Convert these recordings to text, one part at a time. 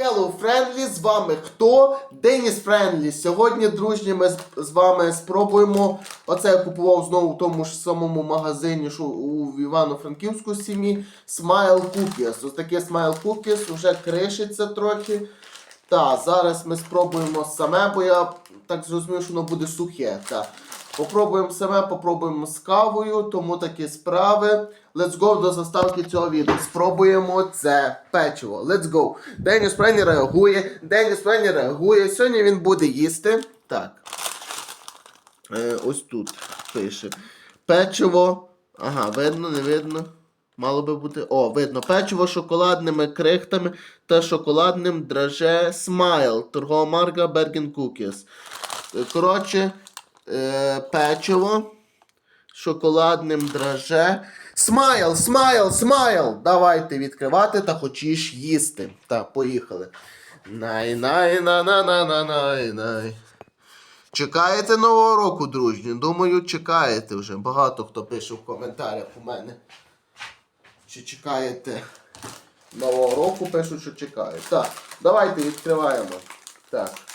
Hello, Friendly, з вами хто? Деніс Френдлі. Сьогодні, дружні, ми з, вами спробуємо. Оце я купував знову в тому ж самому магазині, що у Івано-Франківську сім'ї. Smile Cookies. Ось таке Smile Cookies, вже кришиться трохи. Та, зараз ми спробуємо саме, бо я так зрозумів, що воно буде сухе. Та. Попробуємо саме, попробуємо з кавою, тому такі справи. Let's go до заставки цього відео. Спробуємо це печиво. Let's go. Деніс Френі реагує. Деніс Френі реагує. Сьогодні він буде їсти. Так. Е, ось тут пише. Печиво. Ага, видно, не видно. Мало би бути. О, видно. Печиво шоколадними крихтами та шоколадним драже Смайл. Торгова марка Bergen Cookies. Коротше, е, печиво шоколадним драже. Смайл, смайл, смайл! Давайте відкривати та хочеш їсти. Так, поїхали. Най, най, на, на, на, на, най, най. Чекаєте нового року, дружні? Думаю, чекаєте вже. Багато хто пише в коментарях у мене. Чи чекаєте нового року? Пишуть, що чекають. Так, давайте відкриваємо. Так.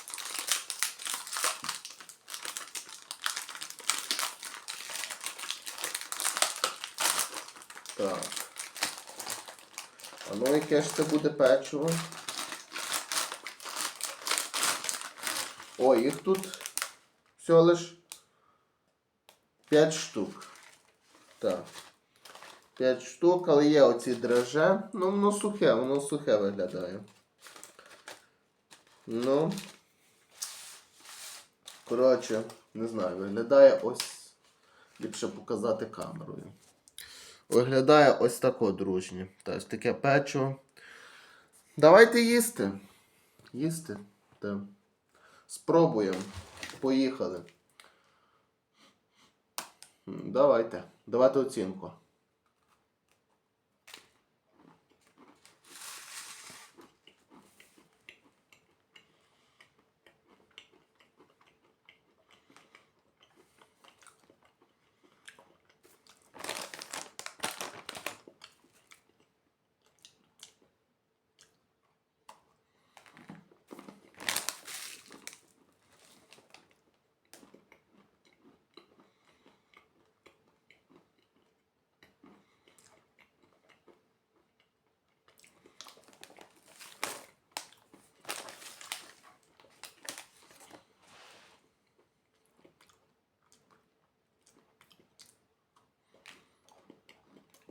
Так. А ну яке ж це буде печиво? О, їх тут всього лиш 5 штук. Так. 5 штук, але є оці драже. Ну, воно сухе, воно сухе виглядає. Ну. Коротше, не знаю, виглядає ось. Ліпше показати камерою. Виглядає ось тако, дружні. Тобто таке печиво. Давайте їсти. Їсти. Так. Спробуємо. Поїхали. Давайте. Давайте оцінку.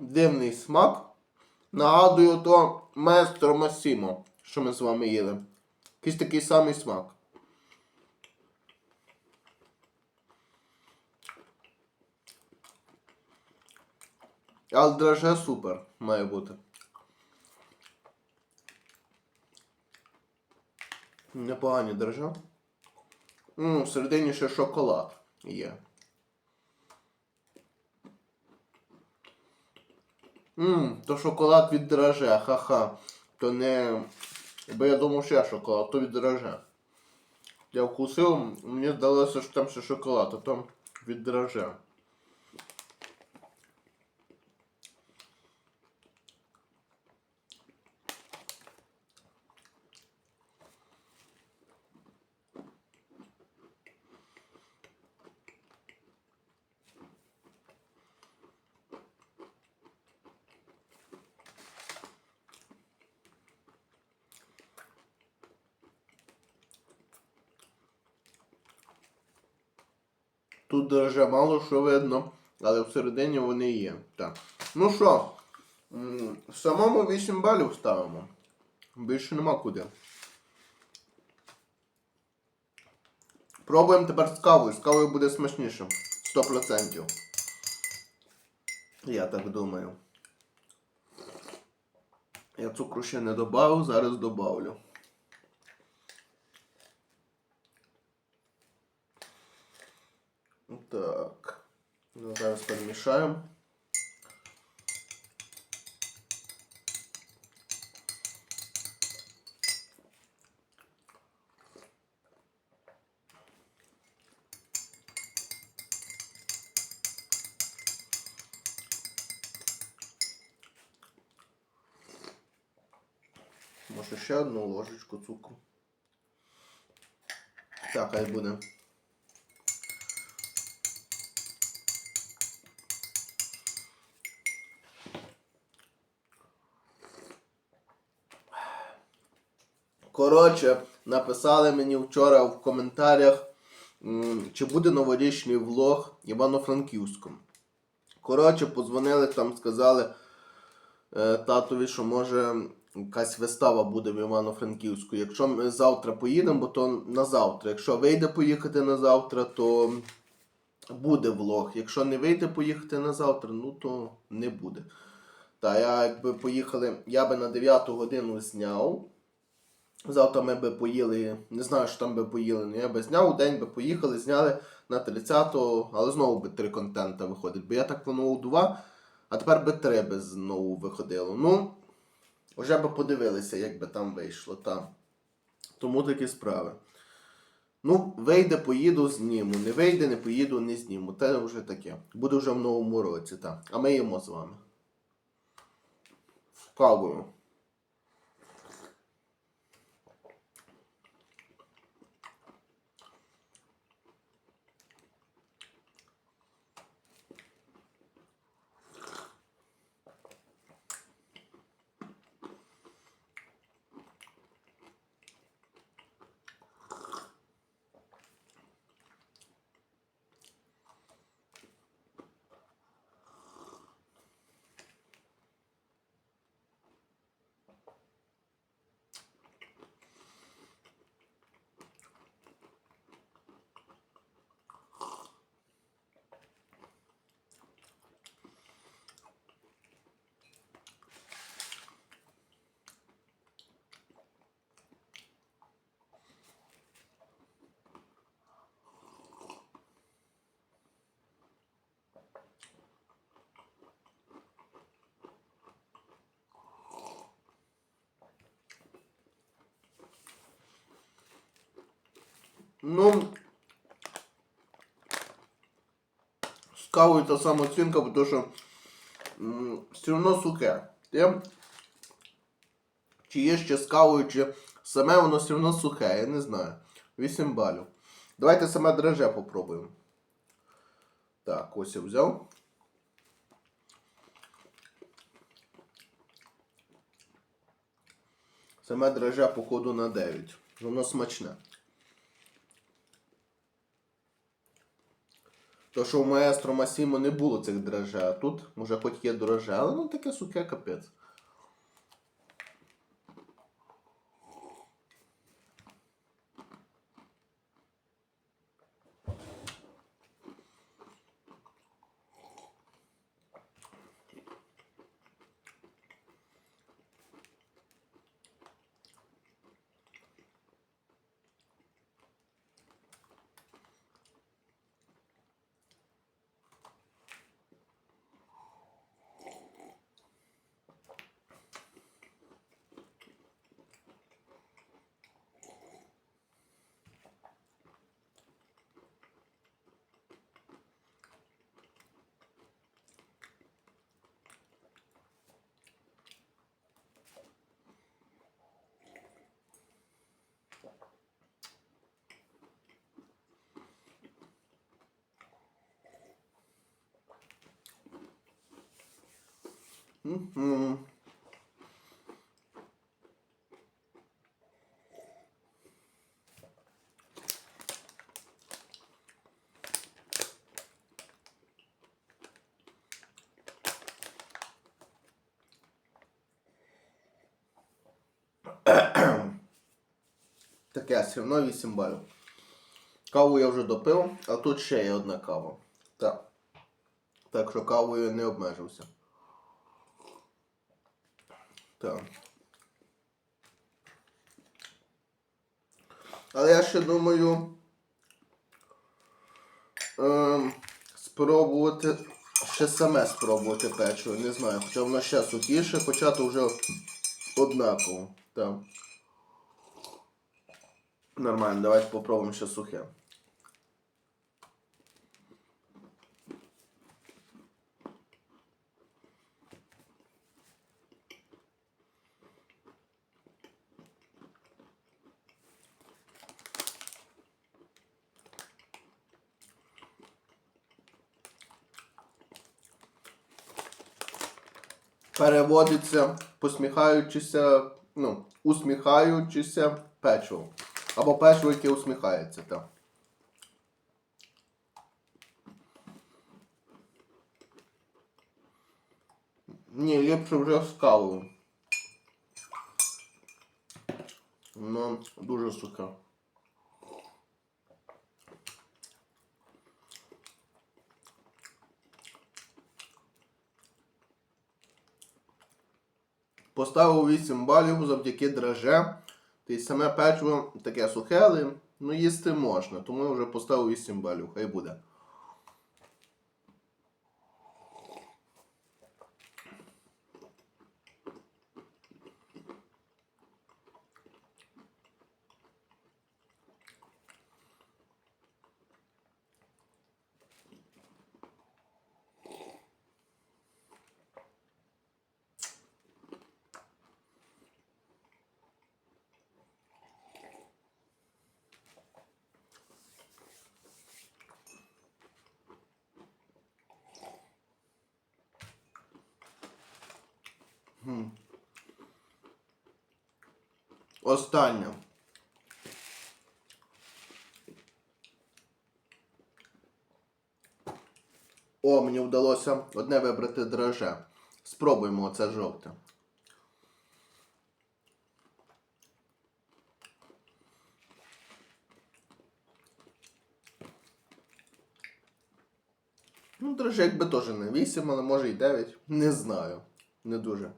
Дивний смак. Нагадую то Местро Масімо, що ми з вами їли. Якийсь такий самий смак. Але драже супер має бути. Непогані драже. М, всередині ще шоколад є. Ммм, то шоколад від драже, ха-ха. То не. Бо я думав, що я шоколад, то від драже. Я вкусив, мені здалося, що там ще шоколад, а там від драже. Тут драже мало що видно, але всередині вони є. Так. Ну що, самому 8 балів ставимо. Більше нема куди. Пробуємо тепер з кавою. З кавою буде смачніше. 100%. Я так думаю. Я цукру ще не додав, зараз добавлю. Ну так, ну, зараз перемішаємо. Может еще одну ложечку цукру. Так, хай буде. Коротше, написали мені вчора в коментарях, чи буде новорічний влог Івано-Франківському. Коротше, позвонили там, сказали е, татові, що може якась вистава буде в Івано-Франківську. Якщо ми завтра поїдемо, бо то на завтра. Якщо вийде поїхати на завтра, то буде влог. Якщо не вийде поїхати на завтра, ну то не буде. Та я якби поїхали, я би на 9 годину зняв. Завтра ми би поїли, не знаю, що там би поїли, але я би зняв день би поїхали, зняли на 30-го, але знову би три контента виходить. Бо я так планував два, а тепер би три би знову виходило. Ну, вже би подивилися, як би там вийшло. Та. Тому такі справи. Ну, вийде, поїду, зніму. Не вийде, не поїду, не зніму. Те вже таке. Буде вже в новому році, так. А ми їмо з вами. Кавою. Ну, з кавою та сама оцінка, тому що все одно сухе. Те, чи є ще з чи саме воно все одно сухе, я не знаю. 8 балів. Давайте саме драже попробуємо. Так, ось я взяв. Саме драже походу на 9. Воно смачне. То, що у маестро Масімо не було цих драже, а тут може хоч є драже, але ну таке суке капець. Таке, все одно 8 балів. Каву я вже допив, а тут ще є одна кава. Так. Так що кавою не обмежився. Так. Але я ще думаю ем, спробувати ще саме спробувати печиво. Не знаю, хоча воно ще сухіше, хоча то вже однаково. Так. Нормально, давайте попробуємо ще сухе. Переводиться посміхаючися, ну, усміхаючися печиво. Або печиво, яке усміхається. Так. Ні, ліпше вже з кавою. Ну, дуже сухе. Поставив 8 балів завдяки драже. Ти саме печиво таке сухе, але ну, їсти можна. Тому я вже поставив 8 балів, хай буде. Останнє. О, мені вдалося одне вибрати драже. Спробуємо оце жовте. Ну, драже якби теж не 8, але може і 9. Не знаю. Не дуже.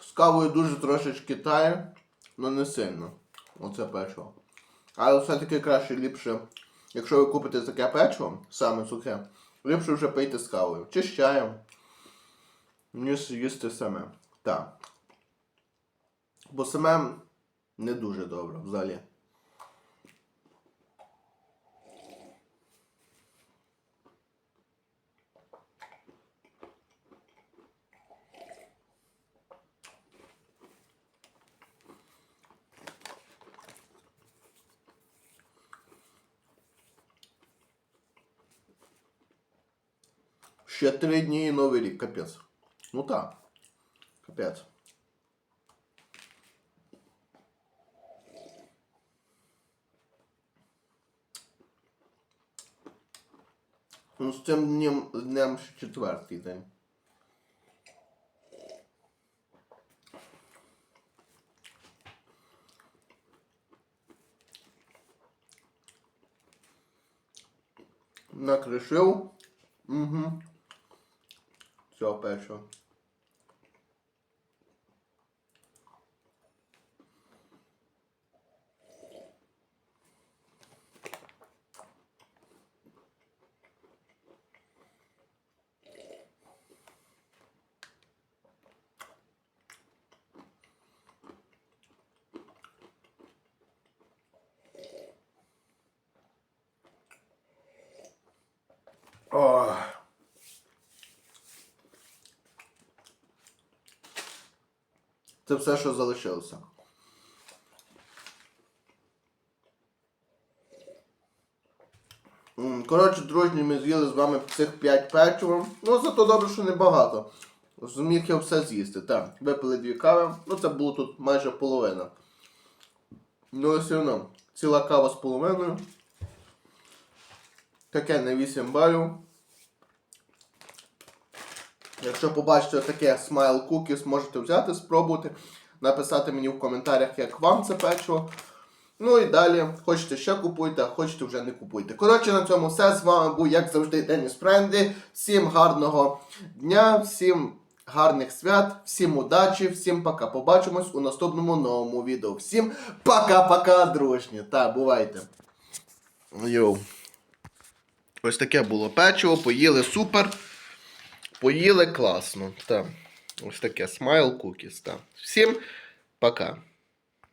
З кавою дуже трошечки тає, але не сильно. Оце печиво. Але все-таки краще ліпше, якщо ви купите таке печиво, саме сухе, ліпше вже пийте з кавою. Чи з чаєм. Ніж їсти саме. Так. Бо саме не дуже добре взагалі. Ще три дні і новий рік, капець. Ну так. Капець. Ну, з цим днем, днем ще четвертий день. Накришив. Угу. Все, печиво. Ох. Це все, що залишилося. Коротше, дружні, ми з'їли з вами цих 5 печиво. Ну, зато добре, що небагато. Зміг я все з'їсти. Так, випили дві кави. Ну, це було тут майже половина. Ну, все одно, ціла кава з половиною. Таке на 8 балів. Якщо побачите таке смайл кукіс, можете взяти, спробувати, написати мені в коментарях, як вам це печиво. Ну і далі, хочете ще купуйте, а хочете вже не купуйте. Коротше, на цьому все. З вами був, як завжди, Деніс Френді. Всім гарного дня, всім гарних свят, всім удачі, всім пока. Побачимось у наступному новому відео. Всім пока-пока, дружні. Та, бувайте. Йоу. Ось таке було печиво, поїли супер. Поїли класно. Та. Ось таке смайл кукіс. Всім пока.